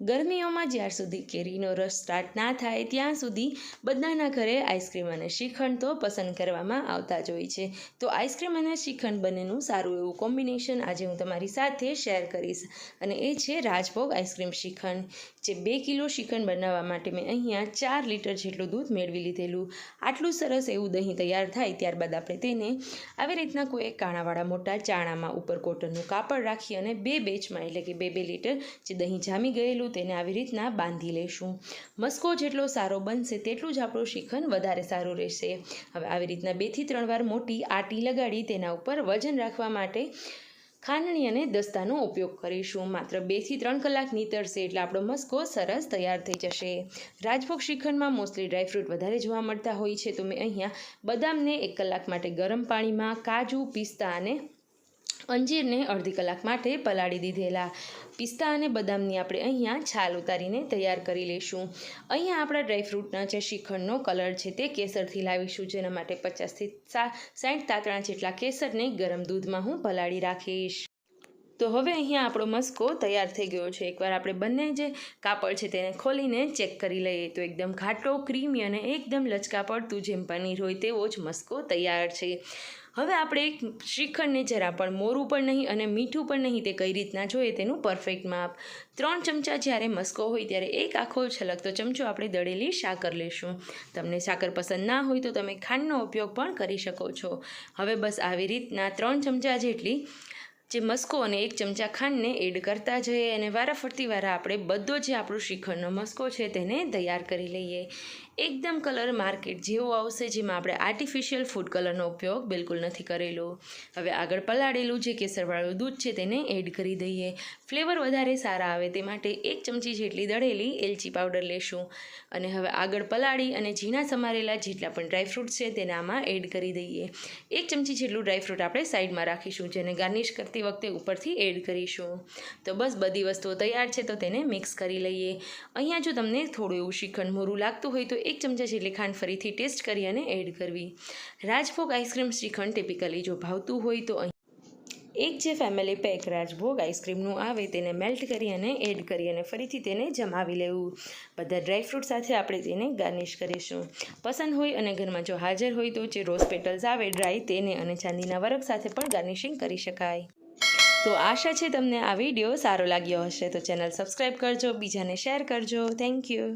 ગરમીઓમાં જ્યાર સુધી કેરીનો રસ સ્ટાર્ટ ના થાય, ત્યાં સુધી બધાના ઘરે આઈસ્ક્રીમ અને શ્રીખંડ તો પસંદ કરવામાં આવતા જ હોય છે. તો આઈસ્ક્રીમ અને શ્રીખંડ બંનેનું સારું એવું કોમ્બિનેશન આજે હું તમારી સાથે શેર કરીશ. અને એ છે રાજભોગ આઈસ્ક્રીમ શ્રીખંડ. જે બે કિલો શ્રીખંડ બનાવવા માટે મેં અહીંયા ચાર લીટર જેટલું દૂધ મેળવી લીધેલું. આટલું સરસ એવું દહીં તૈયાર થાય ત્યારબાદ આપણે તેને આવી રીતના કોઈ એક કાણાવાળા મોટા ચાણામાં ઉપર કોટનનું કાપડ રાખી અને બે બેચમાં એટલે કે બે બે લીટર જે દહીં જામી ગયેલું તેને આવી રીતના બાંધી લઈશું મસ્કો જેટલો સારો બનશે તેટલું જ આપણું શિખન વધારે સારું રહેશે. હવે આવી રીતના બેથી ત્રણ વાર મોટી આટી લગાડી તેના ઉપર વજન રાખવા માટે ખાંડણી અને દસ્તાનો ઉપયોગ કરીશું. માત્ર બેથી ત્રણ કલાક નીતરશે એટલે આપણો મસ્કો સરસ તૈયાર થઈ જશે. રાજભોગ શ્રીખંડમાં મોસ્ટલી ડ્રાયફ્રૂટ વધારે જોવા મળતા હોય છે, તો મેં અહીંયા બદામને એક કલાક માટે ગરમ પાણીમાં કાજુ, પિસ્તા અને અંજીરને અડધી કલાક માટે પલાળી દીધેલા. પિસ્તા અને બદામની આપણે અહીંયા છાલ ઉતારીને તૈયાર કરી લઈશું. અહીંયા આપણા ડ્રાયફ્રૂટના જે શ્રીખંડનો કલર છે તે કેસરથી લાવીશું, જેના માટે પચાસથી સા સાઠ તાતણા જેટલા કેસરને ગરમ દૂધમાં હું પલાળી રાખીશ. તો હવે અહીંયા આપણો મસ્કો તૈયાર થઈ ગયો છે. એકવાર આપણે બંને જે કાપડ છે તેને ખોલીને ચેક કરી લઈએ. તો એકદમ ઘાટો, ક્રીમી અને એકદમ લચકા પડતું જેમ પનીર હોય તેવો જ મસ્કો તૈયાર છે. હવે આપણે એક શ્રીખંડને જરા પણ મોરું પણ નહીં અને મીઠું પણ નહીં તે કઈ રીતના જોઈએ તેનું પરફેક્ટ માપ. ત્રણ ચમચા જ્યારે મસ્કો હોય ત્યારે એક આખો છલકતો ચમચો આપણે દળેલી સાકર લેશું. તમને સાકર પસંદ ના હોય તો તમે ખાંડનો ઉપયોગ પણ કરી શકો છો. હવે બસ આવી રીતના ત્રણ ચમચા જેટલી જે મસ્કો અને એક ચમચા ખાંડને એડ કરતા જઈએ અને વારાફરતી વારા આપણે બધો જે આપણો શ્રીખંડનો મસ્કો છે તેને તૈયાર કરી લઈએ. એકદમ કલર માર્કેટ જેવો આવશે જેમાં આપણે આર્ટિફિશિયલ ફૂડ કલરનો ઉપયોગ બિલકુલ નથી કરેલો. હવે આગળ પલાળેલું જે કેસરવાળું દૂધ છે તેને એડ કરી દઈએ. ફ્લેવર વધારે સારા આવે તે માટે એક ચમચી જેટલી દળેલી એલચી પાવડર લેશું. અને હવે આગળ પલાળી અને ઝીણા સમારેલા જેટલા પણ ડ્રાયફ્રૂટ છે તેને આમાં એડ કરી દઈએ. એક ચમચી જેટલું ડ્રાયફ્રૂટ આપણે સાઈડમાં રાખીશું જેને ગાર્નિશ કરતી વખતે ઉપરથી એડ કરીશું. તો બસ બધી વસ્તુઓ તૈયાર છે, તો તેને મિક્સ કરી લઈએ. અહીંયા જો તમને થોડું એવું શ્રીખંડ મોરું લાગતું હોય, તો એક ચમચા જેટલી ખાંડ ફરીથી ટેસ્ટ કરી અને એડ કરવી. રાજભોગ આઈસ્ક્રીમ શ્રીખંડ ટિપિકલી જો ભાવતું હોય, તો એક જે ફેમિલી પેક રાજભોગ આઈસ્ક્રીમનું આવે, તેને મેલ્ટ કરી અને એડ કરી અને ફરીથી તેને જમાવી લેવું. બધા ડ્રાયફ્રૂટ સાથે આપણે તેને ગાર્નિશ કરીશું. પસંદ હોય અને ઘરમાં જો હાજર હોય, તો જે રોઝ પેટલ્સ આવે ડ્રાય તેને અને ચાંદીના વર્ક સાથે પણ ગાર્નિશિંગ કરી શકાય. તો આશા છે તમને આ વીડિયો સારો લાગ્યો હશે. તો ચેનલ સબસ્ક્રાઈબ કરજો, બીજાને શેર કરજો. Thank you